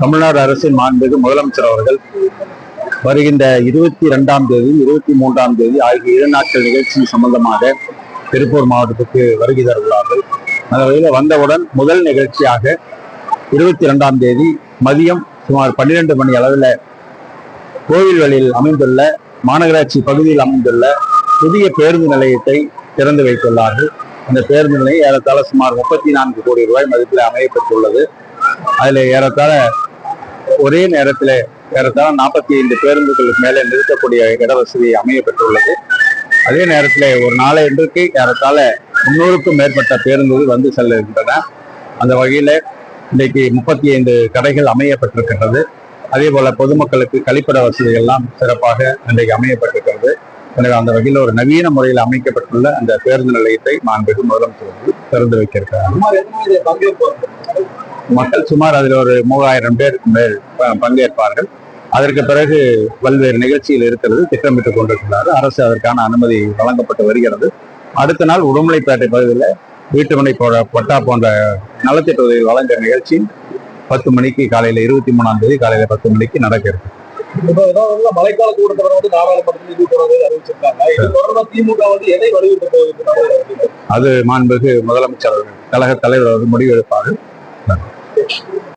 தமிழ்நாடு அரசின் மாண்புமிகு முதலமைச்சர் அவர்கள் வருகின்ற இருபத்தி இரண்டாம் தேதி இருபத்தி மூன்றாம் தேதி ஆகிய இரு நாட்கள் நிகழ்ச்சி சம்பந்தமாக திருப்பூர் மாவட்டத்துக்கு வருகை தருகிறார்கள் அந்த வகையில் வந்தவுடன் முதல் நிகழ்ச்சியாக இருபத்தி இரண்டாம் தேதி மதியம் சுமார் பன்னிரெண்டு மணி அளவில் கோவில்களில் அமைந்துள்ள மாநகராட்சி பகுதியில் அமைந்துள்ள புதிய பேருந்து நிலையத்தை திறந்து வைத்துள்ளார்கள். அந்த பேருந்து நிலையம் ஏறத்தாழ சுமார் முப்பத்தி நான்கு கோடி ரூபாய் மதிப்பில் அமையப்பட்டுள்ளது அதில் ஏறத்தாழ ஒரே நேரத்தில் ஏறத்தாழ நாற்பத்தி ஐந்து பேருந்துகளுக்கு மேலே நிறுத்தக்கூடிய இடவசதி அமையப்பட்டுள்ளது அதே நேரத்தில் ஒரு நாளை இன்றைக்கு ஏறத்தாழ முன்னூறுக்கும் மேற்பட்ட பேருந்துகள் வந்து செல்லுகின்றன. அந்த வகையில் இன்றைக்கு முப்பத்தி ஐந்து கடைகள் அமையப்பட்டிருக்கின்றது. அதே போல பொதுமக்களுக்கு கழிப்பிட வசதிகள் எல்லாம் சிறப்பாக இன்றைக்கு அமையப்பட்டிருக்கிறது. எனவே அந்த வகையில் ஒரு நவீன முறையில் அமைக்கப்பட்டுள்ள அந்த பேருந்து நிலையத்தை மாண்புமிகு முதலமைச்சர் திறந்து வைத்திருக்கிறார் சுமார் மக்கள் சுமார் அதில் ஒரு மூவாயிரம் பேருக்கு மேல் பங்கேற்பார்கள். அதற்கு பிறகு பல்வேறு நிகழ்ச்சியில் இருக்கிறது திட்டமிட்டுக் கொண்டிருக்கிறார் அரசு அதற்கான அனுமதி வழங்கப்பட்டு வருகிறது. அடுத்த நாள் உடுமலைப்பேட்டை பகுதியில் வீட்டுமனை போட பட்டா போன்ற நலத்திட்ட உதவி வழங்குற நிகழ்ச்சி பத்து மணிக்கு காலையில இருபத்தி மூணாம் தேதி காலையில பத்து மணிக்கு நடக்க இருக்கு இப்ப ஏதாவது மழைக்கால கூட்டத்தொடர் வந்து நாடாளுமன்றத்தில் திமுக வந்து எதை வலியுறுத்த போகுது? அது மாண்புமிகு முதலமைச்சர் கழக தலைவர் முடிவெடுப்பார்கள். Thank you.